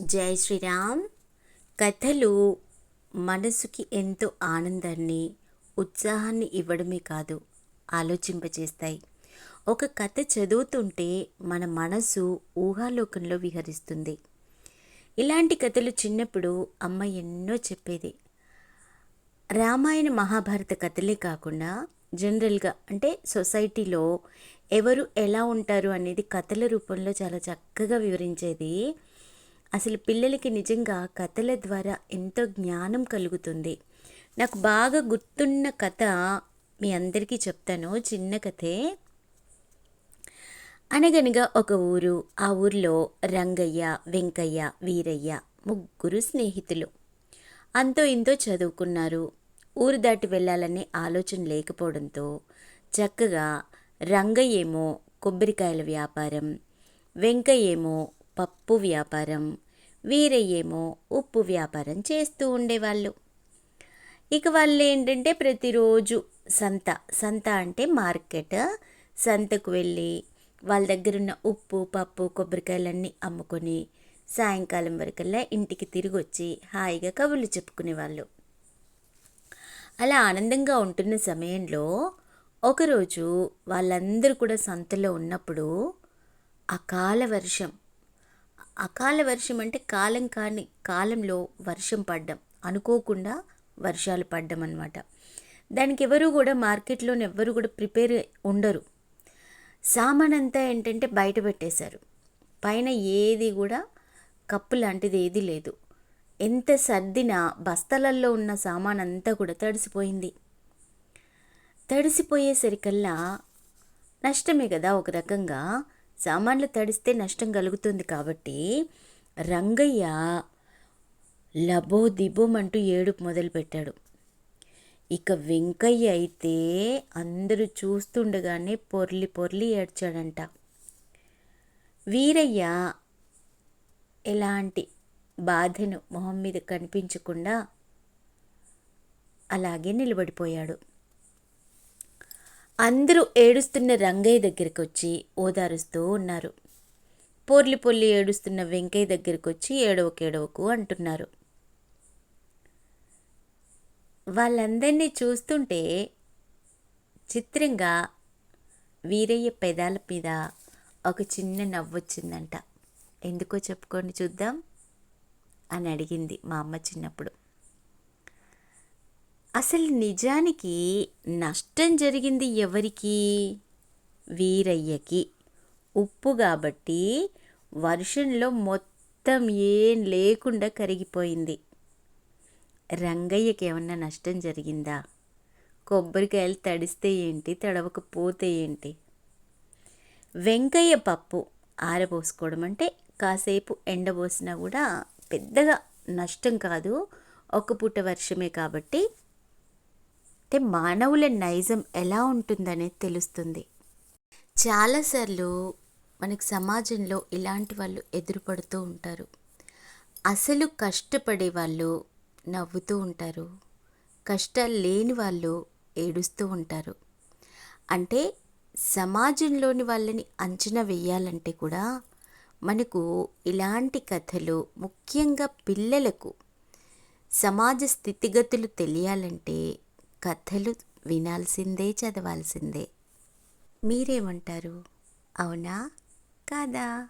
జై శ్రీరామ్. కథలు మనసుకి ఎంతో ఆనందాన్ని ఉత్సాహాన్ని ఇవ్వడమే కాదు ఆలోచింపచేస్తాయి ఒక కథ చదువుతుంటే మన మనసు ఊహాలోకంలో విహరిస్తుంది. ఇలాంటి కథలు చిన్నప్పుడు అమ్మ ఎన్నో చెప్పేది. రామాయణ మహాభారత కథలే కాకుండా జనరల్గా అంటే సొసైటీలో ఎవరు ఎలా ఉంటారు అనేది కథల రూపంలో చాలా చక్కగా వివరించేది అసలు పిల్లలకి నిజంగా కథల ద్వారా ఎంతో జ్ఞానం కలుగుతుంది. నాకు బాగా గుర్తున్న కథ మీ అందరికీ చెప్తాను. చిన్న కథే. అనగనగా ఒక ఊరు ఆ ఊరిలో రంగయ్య వెంకయ్య వీరయ్య ముగ్గురు స్నేహితులు. అంతో ఇంతో చదువుకున్నారు. ఊరు దాటి వెళ్ళాలనే ఆలోచన లేకపోవడంతో చక్కగా రంగయ్య ఏమో కొబ్బరికాయల వ్యాపారం వెంకయ్యేమో పప్పు వ్యాపారం వీరయ్యేమో ఉప్పు వ్యాపారం చేస్తూ ఉండేవాళ్ళు. ఇక వాళ్ళు ఏంటంటే ప్రతిరోజు సంత సంత అంటే మార్కెట్ సంతకు వెళ్ళి వాళ్ళ దగ్గర ఉన్న ఉప్పు పప్పు కొబ్బరికాయలన్నీ అమ్ముకొని సాయంకాలం వరకల్లా ఇంటికి తిరిగి వచ్చి హాయిగా కబుర్లు చెప్పుకునేవాళ్ళు. అలా ఆనందంగా ఉంటున్న సమయంలో ఒకరోజు వాళ్ళందరూ కూడా సంతలో ఉన్నప్పుడు అకాల వర్షం అకాల వర్షం అంటే కాలం కాని కాలంలో వర్షం పడ్డం అనుకోకుండా వర్షాలు పడ్డం అనమాట దానికి ఎవరు కూడా మార్కెట్లోని ఎవ్వరు కూడా ప్రిపేర్ ఉండరు. సామాన్ అంతా ఏంటంటే బయట పెట్టేశారు. పైన ఏది కూడా కప్పు లాంటిది ఏది లేదు. ఎంత సర్దినా బస్తలల్లో ఉన్న సామాన్ అంతా కూడా తడిసిపోయింది. తడిసిపోయేసరికల్లా నష్టమే కదా ఒక రకంగా. సామాన్లు తడిస్తే నష్టం కలుగుతుంది కాబట్టి రంగయ్య లబో దిబోమంటూ ఏడుపు మొదలుపెట్టాడు. ఇక వెంకయ్య అయితే అందరూ చూస్తుండగానే పొర్లి పొర్లి ఏడ్చాడంట. వీరయ్య ఎలాంటి బాధను మొహం మీద కనిపించకుండా అలాగే నిలబడిపోయాడు. అందరూ ఏడుస్తున్న రంగయ్య దగ్గరికి వచ్చి ఓదారుస్తూ ఉన్నారు. పొర్లి పొల్లి ఏడుస్తున్న వెంకయ్య దగ్గరికి వచ్చి ఏడవకు అంటున్నారు. వాళ్ళందరినీ చూస్తుంటే చిత్రంగా వీరయ్య పెదాల మీద ఒక చిన్న నవ్వు వచ్చిందంట ఎందుకో చెప్పుకొని చూద్దాం అని అడిగింది మా అమ్మ చిన్నప్పుడు. అసలు నిజానికి నష్టం జరిగింది ఎవరికి? వీరయ్యకి. ఉప్పు కాబట్టి వర్షంలో మొత్తం ఏం లేకుండా కరిగిపోయింది. రంగయ్యకి ఏమన్నా నష్టం జరిగిందా? కొబ్బరికాయలు తడిస్తే ఏంటి? తడవకపోతే ఏంటి? వెంకయ్య పప్పు ఆరబోసుకోవడం అంటే కాసేపు ఎండబోసినా కూడా పెద్దగా నష్టం కాదు. ఒక పూట వర్షమే కాబట్టి అంటే మానవుల నైజం ఎలా ఉంటుందనేది తెలుస్తుంది. చాలాసార్లు మనకి సమాజంలో ఇలాంటి వాళ్ళు ఎదురుపడుతూ ఉంటారు. అసలు కష్టపడే వాళ్ళు నవ్వుతూ ఉంటారు. కష్టాలు లేని వాళ్ళు ఏడుస్తూ ఉంటారు. అంటే సమాజంలోని వాళ్ళని అంచనా వేయాలంటే కూడా మనకు ఇలాంటి కథలు ముఖ్యంగా పిల్లలకు సమాజ స్థితిగతులు తెలియాలంటే కథలు వినాల్సిందే చదవాల్సిందే. మీరేమంటారు? అవునా? కాదా?